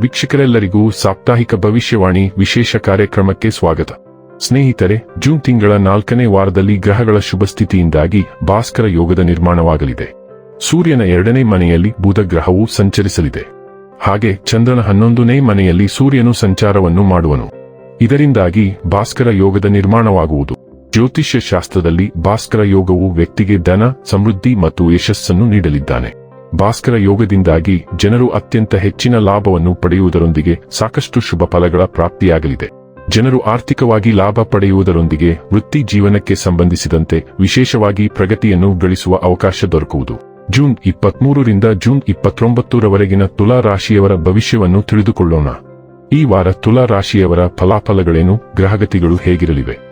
ವೀಕ್ಷಕರೆಲ್ಲರಿಗೂ ಸಾಪ್ತಾಹಿಕ ಭವಿಷ್ಯವಾಣಿ ವಿಶೇಷ ಕಾರ್ಯಕ್ರಮಕ್ಕೆ ಸ್ವಾಗತ. ಸ್ನೇಹಿತರೆ, ಜೂನ್ ತಿಂಗಳ ನಾಲ್ಕನೇ ವಾರದಲ್ಲಿ ಗ್ರಹಗಳ ಶುಭಸ್ಥಿತಿಯಿಂದಾಗಿ ಭಾಸ್ಕರ ಯೋಗದ ನಿರ್ಮಾಣವಾಗಲಿದೆ. ಸೂರ್ಯನ ಎರಡನೇ ಮನೆಯಲ್ಲಿ ಬುಧ ಗ್ರಹವು ಸಂಚರಿಸಲಿದೆ. ಹಾಗೆ ಚಂದ್ರನ ಹನ್ನೊಂದನೇ ಮನೆಯಲ್ಲಿ ಸೂರ್ಯನು ಸಂಚಾರವನ್ನು ಮಾಡುವನು. ಇದರಿಂದಾಗಿ ಭಾಸ್ಕರ ಯೋಗದ ನಿರ್ಮಾಣವಾಗುವುದು. ಜ್ಯೋತಿಷ್ಯ ಶಾಸ್ತ್ರದಲ್ಲಿ ಭಾಸ್ಕರ ಯೋಗವು ವ್ಯಕ್ತಿಗೆ ಧನ, ಸಮೃದ್ಧಿ ಮತ್ತು ಯಶಸ್ಸನ್ನು ನೀಡಲಿದ್ದಾನೆ. ಭಾಸ್ಕರ ಯೋಗದಿಂದಾಗಿ ಜನರು ಅತ್ಯಂತ ಹೆಚ್ಚಿನ ಲಾಭವನ್ನು ಪಡೆಯುವುದರೊಂದಿಗೆ ಸಾಕಷ್ಟು ಶುಭ ಫಲಗಳ ಪ್ರಾಪ್ತಿಯಾಗಲಿದೆ. ಜನರು ಆರ್ಥಿಕವಾಗಿ ಲಾಭ ಪಡೆಯುವುದರೊಂದಿಗೆ ವೃತ್ತಿ ಜೀವನಕ್ಕೆ ಸಂಬಂಧಿಸಿದಂತೆ ವಿಶೇಷವಾಗಿ ಪ್ರಗತಿಯನ್ನು ಗಳಿಸುವ ಅವಕಾಶ ದೊರಕುವುದು. ಜೂನ್ ಇಪ್ಪತ್ಮೂರರಿಂದ ಜೂನ್ ಇಪ್ಪತ್ತೊಂಬತ್ತರವರೆಗಿನ ತುಲಾ ರಾಶಿಯವರ ಭವಿಷ್ಯವನ್ನು ತಿಳಿದುಕೊಳ್ಳೋಣ. ಈ ವಾರ ತುಲಾ ರಾಶಿಯವರ ಫಲಾಫಲಗಳೇನು, ಗ್ರಹಗತಿಗಳು ಹೇಗಿರಲಿವೆ?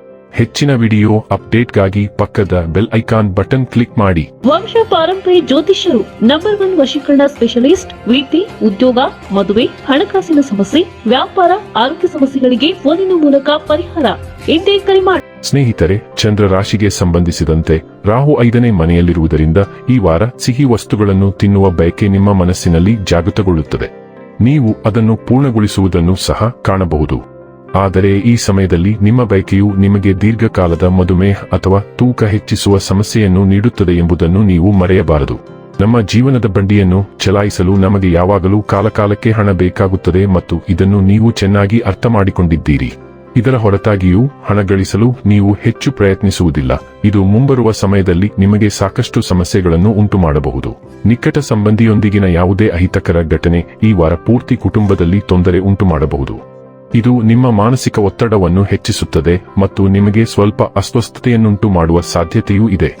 ಹೆಚ್ಚಿನ ವಿಡಿಯೋ ಅಪ್ಡೇಟ್ಗಾಗಿ ಪಕ್ಕದ ಬೆಲ್ ಐಕಾನ್ ಬಟನ್ ಕ್ಲಿಕ್ ಮಾಡಿ. ವಂಶ ಪಾರಂಪರ್ಯ ಜ್ಯೋತಿಷ್ಯರು ನಂಬರ್ ಒನ್ ವಶೀಕರಣ ಸ್ಪೆಷಲಿಸ್ಟ್ ವಿದ್ಯೆ ಉದ್ಯೋಗ ಮದುವೆ ಹಣಕಾಸಿನ ಸಮಸ್ಯೆ ವ್ಯಾಪಾರ ಆರೋಗ್ಯ ಸಮಸ್ಯೆಗಳಿಗೆ ಫೋನಿನ ಮೂಲಕ ಪರಿಹಾರ. ಎಂದೇ ಕರೆ ಮಾಡಿ ಸ್ನೇಹಿತರೆ ಚಂದ್ರ ರಾಶಿಗೆ ಸಂಬಂಧಿಸಿದಂತೆ ರಾಹು ಐದನೇ ಮನೆಯಲ್ಲಿರುವುದರಿಂದ ಈ ವಾರ ಸಿಹಿ ವಸ್ತುಗಳನ್ನು ತಿನ್ನುವ ಬಯಕೆ ನಿಮ್ಮ ಮನಸ್ಸಿನಲ್ಲಿ ಜಾಗೃತಗೊಳ್ಳುತ್ತದೆ. ನೀವು ಅದನ್ನು ಪೂರ್ಣಗೊಳಿಸುವುದನ್ನು ಸಹ ಕಾಣಬಹುದು. ಆದರೆ ಈ ಸಮಯದಲ್ಲಿ ನಿಮ್ಮ ಬಯಕೆಯು ನಿಮಗೆ ದೀರ್ಘಕಾಲದ ಮಧುಮೇಹ ಅಥವಾ ತೂಕ ಹೆಚ್ಚಿಸುವ ಸಮಸ್ಯೆಯನ್ನು ನೀಡುತ್ತದೆ ಎಂಬುದನ್ನು ನೀವು ಮರೆಯಬಾರದು. ನಮ್ಮ ಜೀವನದ ಬಂಡಿಯನ್ನು ಚಲಾಯಿಸಲು ನಮಗೆ ಯಾವಾಗಲೂ ಕಾಲಕಾಲಕ್ಕೆ ಹಣ ಬೇಕಾಗುತ್ತದೆ ಮತ್ತು ಇದನ್ನು ನೀವು ಚೆನ್ನಾಗಿ ಅರ್ಥ ಮಾಡಿಕೊಂಡಿದ್ದೀರಿ ಇದರ ಹೊರತಾಗಿಯೂ ಹಣ ಗಳಿಸಲು ನೀವು ಹೆಚ್ಚು ಪ್ರಯತ್ನಿಸುವುದಿಲ್ಲ. ಇದು ಮುಂಬರುವ ಸಮಯದಲ್ಲಿ ನಿಮಗೆ ಸಾಕಷ್ಟು ಸಮಸ್ಯೆಗಳನ್ನು ಉಂಟುಮಾಡಬಹುದು. ನಿಕಟ ಸಂಬಂಧಿಯೊಂದಿಗಿನ ಯಾವುದೇ ಅಹಿತಕರ ಘಟನೆ ಈ ವಾರ ಪೂರ್ತಿ ಕುಟುಂಬದಲ್ಲಿ ತೊಂದರೆ ಉಂಟುಮಾಡಬಹುದು. ಇದು ನಿಮ್ಮ ಮಾನಸಿಕ ಒತ್ತಡವನ್ನು ಹೆಚ್ಚಿಸುತ್ತದೆ ಮತ್ತು ನಿಮಗೆ ಸ್ವಲ್ಪ ಅಸ್ವಸ್ಥತೆಯನ್ನುಂಟು ಮಾಡುವ ಸಾಧ್ಯತೆಯೂ ಇದೆ.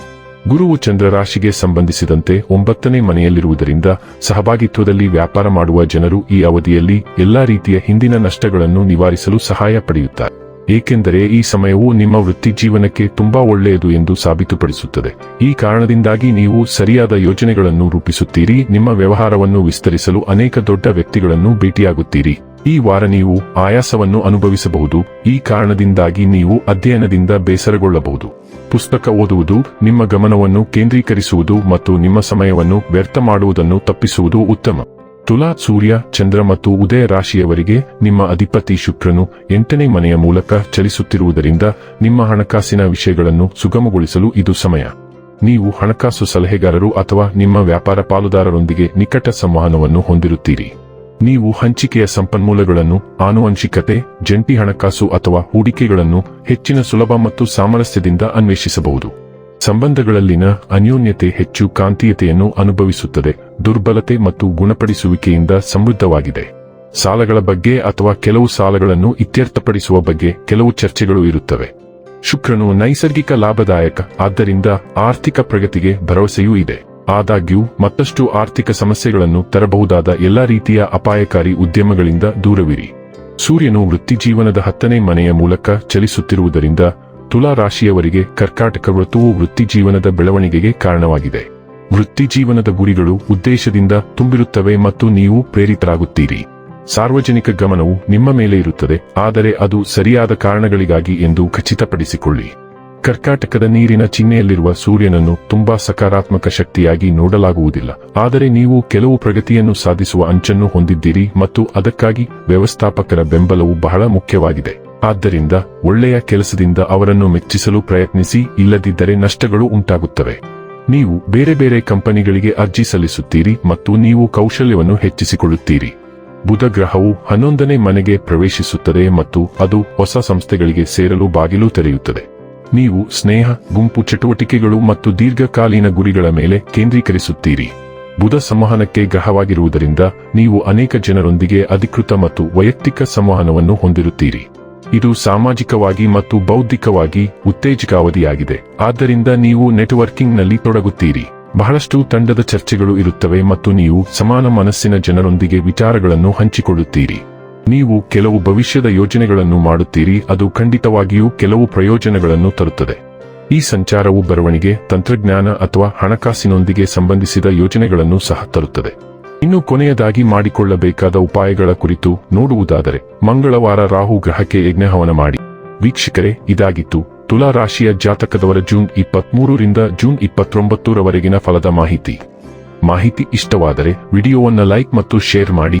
ಗುರುವು ಚಂದ್ರರಾಶಿಗೆ ಸಂಬಂಧಿಸಿದಂತೆ ಒಂಬತ್ತನೇ ಮನೆಯಲ್ಲಿರುವುದರಿಂದ ಸಹಭಾಗಿತ್ವದಲ್ಲಿ ವ್ಯಾಪಾರ ಮಾಡುವ ಜನರು ಈ ಅವಧಿಯಲ್ಲಿ ಎಲ್ಲಾ ರೀತಿಯ ಹಿಂದಿನ ನಷ್ಟಗಳನ್ನು ನಿವಾರಿಸಲು ಸಹಾಯ ಪಡೆಯುತ್ತಾರೆ. ಏಕೆಂದರೆ ಈ ಸಮಯವು ನಿಮ್ಮ ವೃತ್ತಿ ಜೀವನಕ್ಕೆ ತುಂಬಾ ಒಳ್ಳೆಯದು ಎಂದು ಸಾಬೀತುಪಡಿಸುತ್ತದೆ. ಈ ಕಾರಣದಿಂದಾಗಿ ನೀವು ಸರಿಯಾದ ಯೋಜನೆಗಳನ್ನು ರೂಪಿಸುತ್ತೀರಿ, ನಿಮ್ಮ ವ್ಯವಹಾರವನ್ನು ವಿಸ್ತರಿಸಲು ಅನೇಕ ದೊಡ್ಡ ವ್ಯಕ್ತಿಗಳನ್ನು ಭೇಟಿಯಾಗುತ್ತೀರಿ. ಈ ವಾರ ನೀವು ಆಯಾಸವನ್ನು ಅನುಭವಿಸಬಹುದು. ಈ ಕಾರಣದಿಂದಾಗಿ ನೀವು ಅಧ್ಯಯನದಿಂದ ಬೇಸರಗೊಳ್ಳಬಹುದು. ಪುಸ್ತಕ ಓದುವುದು ನಿಮ್ಮ ಗಮನವನ್ನು ಕೇಂದ್ರೀಕರಿಸುವುದು ಮತ್ತು ನಿಮ್ಮ ಸಮಯವನ್ನು ವ್ಯರ್ಥ ಮಾಡುವುದನ್ನು ತಪ್ಪಿಸುವುದು ಉತ್ತಮ. ತುಲಾ, ಸೂರ್ಯ, ಚಂದ್ರ ಮತ್ತು ಉದಯ ರಾಶಿಯವರಿಗೆ ನಿಮ್ಮ ಅಧಿಪತಿ ಶುಕ್ರನು ಎಂಟನೇ ಮನೆಯ ಮೂಲಕ ಚಲಿಸುತ್ತಿರುವುದರಿಂದ ನಿಮ್ಮ ಹಣಕಾಸಿನ ವಿಷಯಗಳನ್ನು ಸುಗಮಗೊಳಿಸಲು ಇದು ಸಮಯ. ನೀವು ಹಣಕಾಸು ಸಲಹೆಗಾರರು ಅಥವಾ ನಿಮ್ಮ ವ್ಯಾಪಾರ ಪಾಲುದಾರರೊಂದಿಗೆ ನಿಕಟ ಸಂವಹನವನ್ನು ಹೊಂದಿರುತ್ತೀರಿ. ನೀವು ಹಂಚಿಕೆಯ ಸಂಪನ್ಮೂಲಗಳನ್ನು, ಆನುವಂಶಿಕತೆ, ಜಂಟಿ ಹಣಕಾಸು ಅಥವಾ ಹೂಡಿಕೆಗಳನ್ನು ಹೆಚ್ಚಿನ ಸುಲಭ ಮತ್ತು ಸಾಮರಸ್ಯದಿಂದ ಅನ್ವೇಷಿಸಬಹುದು. ಸಂಬಂಧಗಳಲ್ಲಿನ ಅನ್ಯೋನ್ಯತೆ ಹೆಚ್ಚು ಕಾಂತೀಯತೆಯನ್ನು ಅನುಭವಿಸುತ್ತದೆ, ದುರ್ಬಲತೆ ಮತ್ತು ಗುಣಪಡಿಸುವಿಕೆಯಿಂದ ಸಮೃದ್ಧವಾಗಿದೆ. ಸಾಲಗಳ ಬಗ್ಗೆ ಅಥವಾ ಕೆಲವು ಸಾಲಗಳನ್ನು ಇತ್ಯರ್ಥಪಡಿಸುವ ಬಗ್ಗೆ ಕೆಲವು ಚರ್ಚೆಗಳು ಇರುತ್ತವೆ. ಶುಕ್ರನು ನೈಸರ್ಗಿಕ ಲಾಭದಾಯಕ, ಆದ್ದರಿಂದ ಆರ್ಥಿಕ ಪ್ರಗತಿಗೆ ಭರವಸೆಯೂ ಇದೆ. ಆದಾಗ್ಯೂ, ಮತ್ತಷ್ಟು ಆರ್ಥಿಕ ಸಮಸ್ಯೆಗಳನ್ನು ತರಬಹುದಾದ ಎಲ್ಲಾ ರೀತಿಯ ಅಪಾಯಕಾರಿ ಉದ್ಯಮಗಳಿಂದ ದೂರವಿರಿ. ಸೂರ್ಯನು ವೃತ್ತಿಜೀವನದ ಹತ್ತನೇ ಮನೆಯ ಮೂಲಕ ಚಲಿಸುತ್ತಿರುವುದರಿಂದ ತುಲಾ ರಾಶಿಯವರಿಗೆ ಕರ್ಕಾಟಕ ವೃತ್ತವು ವೃತ್ತಿಜೀವನದ ಬೆಳವಣಿಗೆಗೆ ಕಾರಣವಾಗಿದೆ. ವೃತ್ತಿಜೀವನದ ಗುರಿಗಳು ಉದ್ದೇಶದಿಂದ ತುಂಬಿರುತ್ತವೆ ಮತ್ತು ನೀವು ಪ್ರೇರಿತರಾಗುತ್ತೀರಿ. ಸಾರ್ವಜನಿಕ ಗಮನವು ನಿಮ್ಮ ಮೇಲೆ ಇರುತ್ತದೆ, ಆದರೆ ಅದು ಸರಿಯಾದ ಕಾರಣಗಳಿಗಾಗಿ ಎಂದು ಖಚಿತಪಡಿಸಿಕೊಳ್ಳಿ. ಕರ್ಕಾಟಕದ ನೀರಿನ ಚಿಹ್ನೆಯಲ್ಲಿರುವ ಸೂರ್ಯನನ್ನು ತುಂಬಾ ಸಕಾರಾತ್ಮಕ ಶಕ್ತಿಯಾಗಿ ನೋಡಲಾಗುವುದಿಲ್ಲ. ಆದರೆ ನೀವು ಕೆಲವು ಪ್ರಗತಿಯನ್ನು ಸಾಧಿಸುವ ಅಂಚನ್ನು ಹೊಂದಿದ್ದೀರಿ ಮತ್ತು ಅದಕ್ಕಾಗಿ ವ್ಯವಸ್ಥಾಪಕರ ಬೆಂಬಲವು ಬಹಳ ಮುಖ್ಯವಾಗಿದೆ. ಆದ್ದರಿಂದ ಒಳ್ಳೆಯ ಕೆಲಸದಿಂದ ಅವರನ್ನು ಮೆಚ್ಚಿಸಲು ಪ್ರಯತ್ನಿಸಿ, ಇಲ್ಲದಿದ್ದರೆ ನಷ್ಟಗಳು ಉಂಟಾಗುತ್ತವೆ. ನೀವು ಬೇರೆ ಬೇರೆ ಕಂಪನಿಗಳಿಗೆ ಅರ್ಜಿ ಸಲ್ಲಿಸುತ್ತೀರಿ ಮತ್ತು ನೀವು ಕೌಶಲ್ಯವನ್ನು ಹೆಚ್ಚಿಸಿಕೊಳ್ಳುತ್ತೀರಿ. ಬುಧ ಗ್ರಹವು ಹನ್ನೊಂದನೇ ಮನೆಗೆ ಪ್ರವೇಶಿಸುತ್ತದೆ ಮತ್ತು ಅದು ಹೊಸ ಸಂಸ್ಥೆಗಳಿಗೆ ಸೇರಲು ಬಾಗಿಲು ತೆರೆಯುತ್ತದೆ. ನೀವು ಸ್ನೇಹ, ಗುಂಪು ಚಟುವಟಿಕೆಗಳು ಮತ್ತು ದೀರ್ಘಕಾಲೀನ ಗುರಿಗಳ ಮೇಲೆ ಕೇಂದ್ರೀಕರಿಸುತ್ತೀರಿ. ಬುಧ ಸಂವಹನಕ್ಕೆ ಗ್ರಹವಾಗಿರುವುದರಿಂದ ನೀವು ಅನೇಕ ಜನರೊಂದಿಗೆ ಅಧಿಕೃತ ಮತ್ತು ವೈಯಕ್ತಿಕ ಸಂವಹನವನ್ನು ಹೊಂದಿರುತ್ತೀರಿ. ಇದು ಸಾಮಾಜಿಕವಾಗಿ ಮತ್ತು ಬೌದ್ಧಿಕವಾಗಿ ಉತ್ತೇಜಕ ಅವಧಿಯಾಗಿದೆ ಆದ್ದರಿಂದ ನೀವು ನೆಟ್ವರ್ಕಿಂಗ್ನಲ್ಲಿ ತೊಡಗುತ್ತೀರಿ. ಬಹಳಷ್ಟು ತಂಡದ ಚರ್ಚೆಗಳು ಇರುತ್ತವೆ ಮತ್ತು ನೀವು ಸಮಾನ ಮನಸ್ಸಿನ ಜನರೊಂದಿಗೆ ವಿಚಾರಗಳನ್ನು ಹಂಚಿಕೊಳ್ಳುತ್ತೀರಿ. ನೀವು ಕೆಲವು ಭವಿಷ್ಯದ ಯೋಜನೆಗಳನ್ನು ಮಾಡುತ್ತೀರಿ, ಅದು ಖಂಡಿತವಾಗಿಯೂ ಕೆಲವು ಪ್ರಯೋಜನಗಳನ್ನು ತರುತ್ತದೆ. ಈ ಸಂಚಾರವು ಬರವಣಿಗೆ, ತಂತ್ರಜ್ಞಾನ ಅಥವಾ ಹಣಕಾಸಿನೊಂದಿಗೆ ಸಂಬಂಧಿಸಿದ ಯೋಜನೆಗಳನ್ನು ಸಹ ತರುತ್ತದೆ. ಇನ್ನು ಕೊನೆಯದಾಗಿ ಮಾಡಿಕೊಳ್ಳಬೇಕಾದ ಉಪಾಯಗಳ ಕುರಿತು ನೋಡುವುದಾದರೆ, ಮಂಗಳವಾರ ರಾಹು ಗ್ರಹಕ್ಕೆ ಯಜ್ಞಹವನ ಮಾಡಿ. ವೀಕ್ಷಕರೇ, ಇದಾಗಿತ್ತು ತುಲಾ ರಾಶಿಯ ಜಾತಕದವರ ಜೂನ್ ಇಪ್ಪತ್ಮೂರರಿಂದ ಜೂನ್ ಇಪ್ಪತ್ತೊಂಬತ್ತರವರೆಗಿನ ಫಲದ ಮಾಹಿತಿ. ಮಾಹಿತಿ ಇಷ್ಟವಾದರೆ ವಿಡಿಯೋವನ್ನು ಲೈಕ್ ಮತ್ತು ಶೇರ್ ಮಾಡಿ.